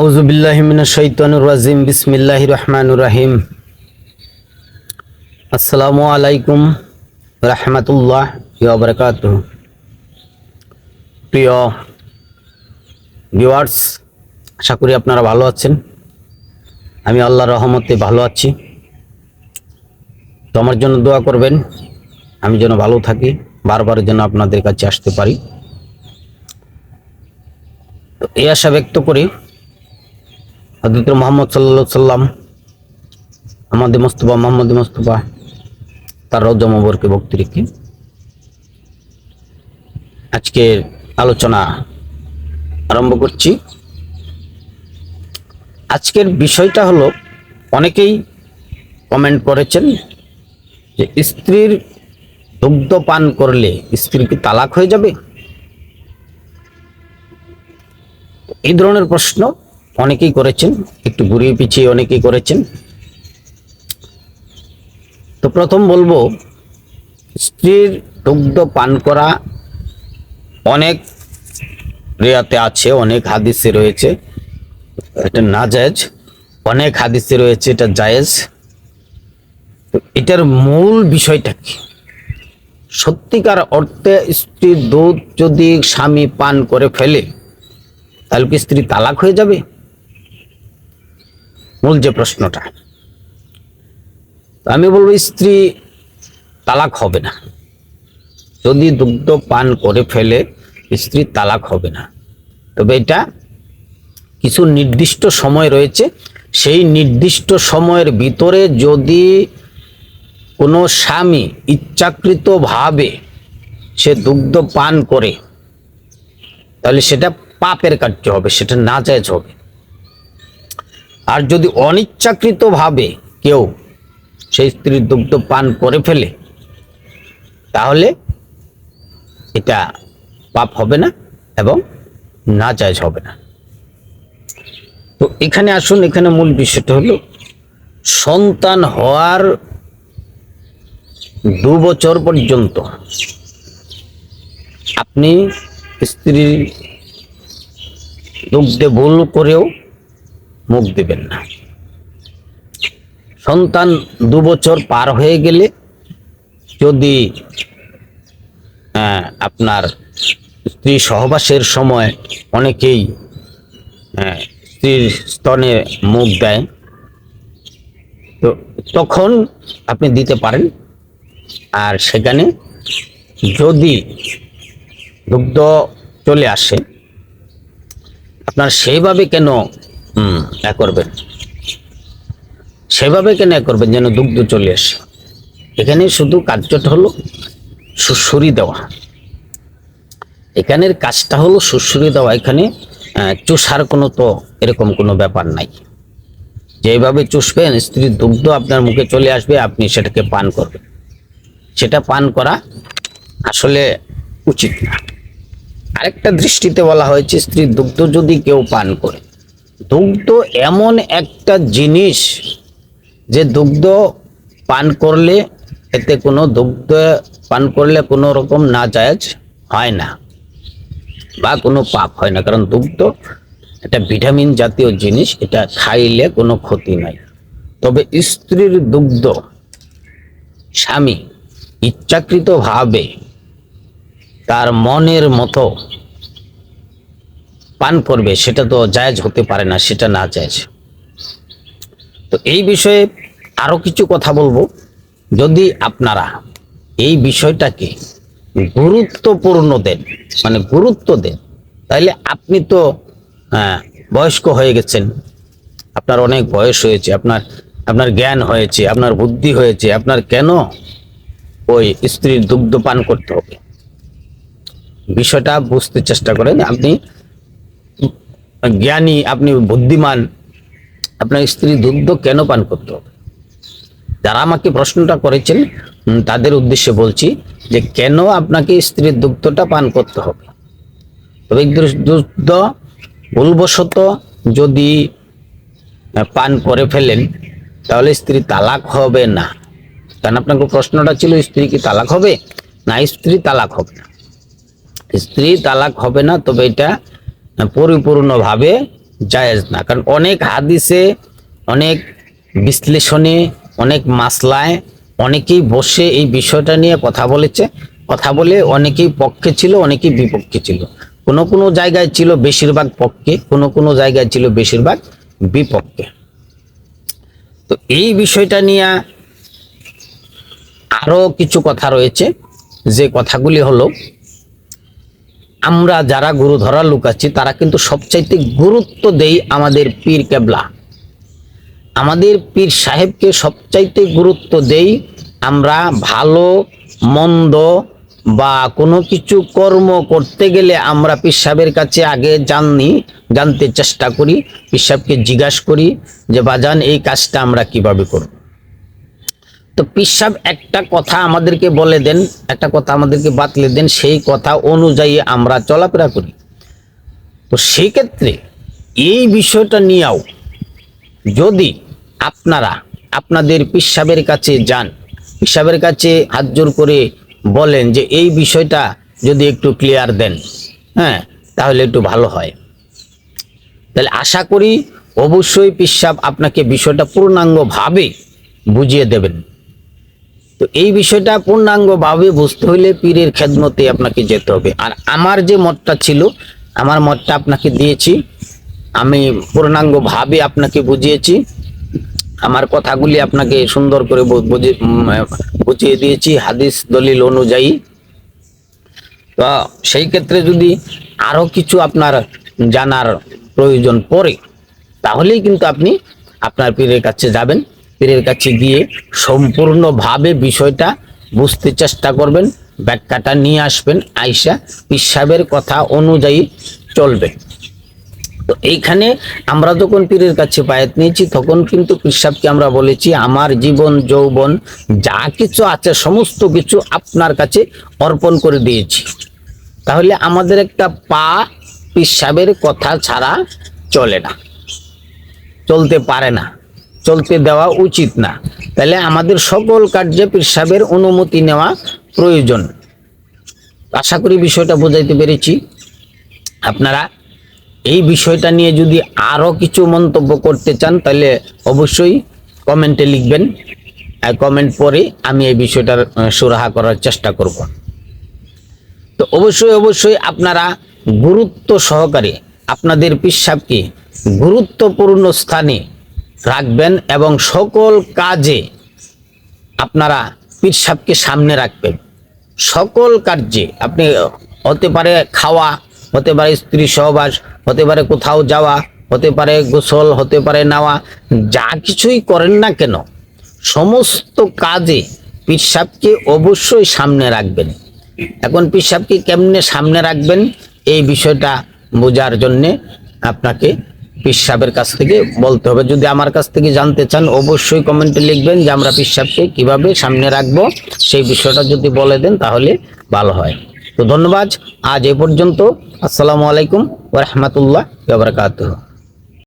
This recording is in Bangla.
আউজুবিল্লাহিমিনাশাইতানুর রাজিম, বিসমিল্লাহির রহমানুর রাহিম। আসসালামু আলাইকুম রহমতুল্লাহ বারকাত প্রিয় ভিউয়ার্স আশা করি আপনারা ভালো আছেন। আমি আল্লাহর রহমতে ভালো আছি। তো আমার জন্য দোয়া করবেন, আমি যেন ভালো থাকি, বারবার যেন আপনাদের কাছে আসতে পারি। এই আশা ব্যক্ত করি হজরত মোহাম্মদ সাল্লা সাল্লাম, আমাদের মোস্তফা, মোহাম্মদ মোস্তফা, তার রজমবরকে ভক্তি রেখে আজকের আলোচনা আরম্ভ করছি। আজকের বিষয়টা হলো, অনেকেই কমেন্ট করেছেন যে স্ত্রীর দুগ্ধ পান করলে স্ত্রী কি তালাক হয়ে যাবে? এই ধরনের প্রশ্ন অনেকেই করেছেন, একটু ঘুরিয়ে পিছিয়ে অনেকেই করেছেন। তো প্রথম বলব, স্ত্রীর দুগ্ধ পান করা অনেক রেয়াতে আছে, অনেক হাদিসে রয়েছে। এটা না জায়েজ অনেক হাদিসে রয়েছে, এটা জায়েজ। তো এটার মূল বিষয়টা কি? সত্যিকার অর্থে স্ত্রীর দুধ যদি স্বামী পান করে ফেলে, তাহলে কি স্ত্রী তালাক হয়ে যাবে? মূল যে প্রশ্নটা। আমি বলব, স্ত্রী তালাক হবে না। যদি দুগ্ধ পান করে ফেলে, স্ত্রী তালাক হবে না। তবে এটা কিছু নির্দিষ্ট সময় রয়েছে। সেই নির্দিষ্ট সময়ের ভিতরে যদি কোনো স্বামী ইচ্ছাকৃতভাবে সে দুগ্ধ পান করে, তাহলে সেটা পাপের কার্য হবে, সেটা না হবে। আর যদি অনিচ্ছাকৃতভাবে কেউ সেই স্ত্রীর দুগ্ধ পান করে ফেলে, তাহলে এটা পাপ হবে না এবং না জায়জ হবে না। তো এখানে আসুন, এখানে মূল বিষয়টা হলো, সন্তান হওয়ার দু বছর পর্যন্ত আপনি স্ত্রীর দুগ্ধে ভুল করেও মুখ দেবেন না। সন্তান দু বছর পার হয়ে গেলে যদি আপনার স্ত্রী সহবাসের সময় অনেকেই স্ত্রীর স্তনে মুখ দেয়, তো তখন আপনি দিতে পারেন। আর সেখানে যদি দুগ্ধ চলে আসে, আপনার সেইভাবে কেন করবেন সেভাবে কেন করবেন যেন দুগ্ধ চলে আসে? এখানে শুধু কার্যটা হলো সুসুরি দেওয়া। এখানের কাজটা হলো সুসুরি দেওয়া। এখানে চুষার কোনো তো এরকম কোনো ব্যাপার নাই। যেভাবে চুষবেন, স্ত্রীর দুগ্ধ আপনার মুখে চলে আসবে, আপনি সেটাকে পান করবেন। সেটা পান করা আসলে উচিত না। আরেকটা দৃষ্টিতে বলা হয়েছে, স্ত্রীর দুগ্ধ যদি কেউ পান করে দুগ্ধ এমন একটা জিনিস যে দুগ্ধ পান করলে এতে কোনো দুগ্ধ পান করলে কোনো রকম না হয় না বা কোনো পাপ হয় না। কারণ দুগ্ধ এটা ভিটামিন জাতীয় জিনিস, এটা খাইলে কোনো ক্ষতি নাই। তবে স্ত্রীর দুগ্ধ স্বামী ইচ্ছাকৃতভাবে তার মনের মতো পান করবে সেটা তো জায়েজ হতে পারে না সেটা না জায়েজ। তো এই বিষয়ে আরও কিছু কথা বলব। যদি আপনারা এই বিষয়টাকে গুরুত্বপূর্ণ দেন মানে গুরুত্ব দেন তাহলে আপনি তো আহ, বয়স্ক হয়ে গেছেন। আপনার অনেক বয়স হয়েছে আপনার আপনার জ্ঞান হয়েছে আপনার বুদ্ধি হয়েছে আপনার কেন ওই স্ত্রীর দুগ্ধ পান করতে হবে? বিষয়টা বুঝতে চেষ্টা করেন আপনি জ্ঞানী, আপনি বুদ্ধিমান, আপনার স্ত্রী দুগ্ধ কেন পান করতে হবে? যারা আমাকে প্রশ্নটা করেছেন তাদের উদ্দেশ্যে বলছি যে কেন আপনাকে স্ত্রীর দুগ্ধটা পান করতে হবে? তবে দুগ্ধ ভুলবশত যদি পান করে ফেলেন, তাহলে স্ত্রী তালাক হবে না। কারণ আপনাকে প্রশ্নটা ছিল, স্ত্রী কি তালাক হবে? না, স্ত্রী তালাক হবে না। স্ত্রী তালাক হবে না, তবে এটা পরিপূর্ণভাবে জায়েজ না। কারণ অনেক হাদিসে, অনেক বিশ্লেষণে, অনেক মাসলায় অনেকেই বসে এই বিষয়টা নিয়ে কথা বলেছে। কথা বলে অনেকেই পক্ষে ছিল, অনেকেই বিপক্ষে ছিল। কোনো কোনো জায়গায় ছিল বেশিরভাগ পক্ষে, কোনো কোনো জায়গায় ছিল বেশিরভাগ বিপক্ষে। তো এই বিষয়টা নিয়ে আরও কিছু কথা রয়েছে। যে কথাগুলি হলো আমরা যারা গুরু ধরা লোক আছি, তারা কিন্তু সবচাইতে গুরুত্ব দেই আমাদের পীর কেবলা। আমাদের পীর সাহেবকে সবচাইতে গুরুত্ব দেই আমরা ভালো, মন্দ বা কোনো কিছু কর্ম করতে গেলে আমরা পীর সাহেবের কাছে আগে জানি জানতে চেষ্টা করি, পীর সাহেবকে জিজ্ঞাসা করি যে, বাজান, এই কাজটা আমরা কীভাবে করব? তো পিসাব একটা কথা আমাদেরকে বলে দেন, একটা কথা আমাদেরকে বাতলে দেন, সেই কথা অনুযায়ী আমরা চলাফেরা করি। তো সেই ক্ষেত্রে এই বিষয়টা নিয়েও যদি আপনারা আপনাদের পিসাবের কাছে যান, পিসাবের কাছে হাত জোর করে বলেন যে এই বিষয়টা যদি একটু ক্লিয়ার দেন হ্যাঁ তাহলে একটু ভালো হয়। তাহলে আশা করি অবশ্যই পিসাব আপনাকে বিষয়টা পূর্ণাঙ্গভাবে বুঝিয়ে দেবেন। তো এই বিষয়টা পূর্ণাঙ্গভাবে বুঝতে হলে পীরের খেদমতে আপনাকে যেতে হবে। আর আমার যে মতটা ছিল, আমার মতটা আপনাকে দিয়েছি, আমি পূর্ণাঙ্গভাবে আপনাকে বুঝিয়েছি, আমার কথাগুলি আপনাকে সুন্দর করে বুঝে বুঝিয়ে দিয়েছি হাদিস দলিল অনুযায়ী। তো সেই ক্ষেত্রে যদি আরও কিছু আপনার জানার প্রয়োজন পড়ে, তাহলেই কিন্তু আপনি আপনার পীরের কাছে যাবেন। পীরের কাছে গিয়ে সম্পূর্ণভাবে বিষয়টা বুঝতে চেষ্টা করবেন, ব্যাখ্যাটা নিয়ে আসবেন। আইসা পীর সাহেবের কথা অনুযায়ী চলবে। তো এইখানে আমরা যখন পীরের কাছে বায়াত নিয়েছি, তখন কিন্তু পীর সাহেবকে আমরা বলেছি, আমার জীবন, যৌবন, যা কিছু আছে, সমস্ত কিছু আপনার কাছে অর্পণ করে দিয়েছি। তাহলে আমাদের একটা পা পীর সাহেবের কথা ছাড়া চলে না, চলতে পারে না। চলতে দেওয়া উচিত না। তাহলে আমাদের সকল কার্যে পীর সাহেবের অনুমতি নেওয়া প্রয়োজন। আশা করি বিষয়টা বোঝাইতে পেরেছি। আপনারা এই বিষয়টা নিয়ে যদি আরও কিছু মন্তব্য করতে চান, তাহলে অবশ্যই কমেন্টে লিখবেন। কমেন্ট পরে আমি এই বিষয়টার সুরাহা করার চেষ্টা করব। তো অবশ্যই অবশ্যই আপনারা গুরুত্ব সহকারে আপনাদের পিসাবকে গুরুত্বপূর্ণ স্থানে রাখবেন এবং সকল কাজে আপনারা পীর সাহেবকে সামনে রাখবেন। সকল কার্যে আপনি হতে পারে খাওয়া, হতে পারে স্ত্রী সহবাস, হতে পারে কোথাও যাওয়া, হতে পারে গোসল, হতে পারে নেওয়া, যা কিছুই করেন না কেন, সমস্ত কাজে পীর সাহেবকে অবশ্যই সামনে রাখবেন। এখন পীর সাহেবকে কেমনে সামনে রাখবেন? এই বিষয়টা বোঝার জন্যে আপনাকে পীর সাহেবের কাছ থেকে বলতে হবে। যদি আমার কাছ থেকে জানতে চান, অবশ্যই কমেন্টে লিখবেন যে আমরা পিস সাহেবকে কীভাবে সামনে রাখব। সেই বিষয়টা যদি বলে দেন, তাহলে ভালো হয়। তো ধন্যবাদ। আজ এ পর্যন্ত। আসসালামু আলাইকুম ওরহমতুল্লাহ বাবরকাতুহ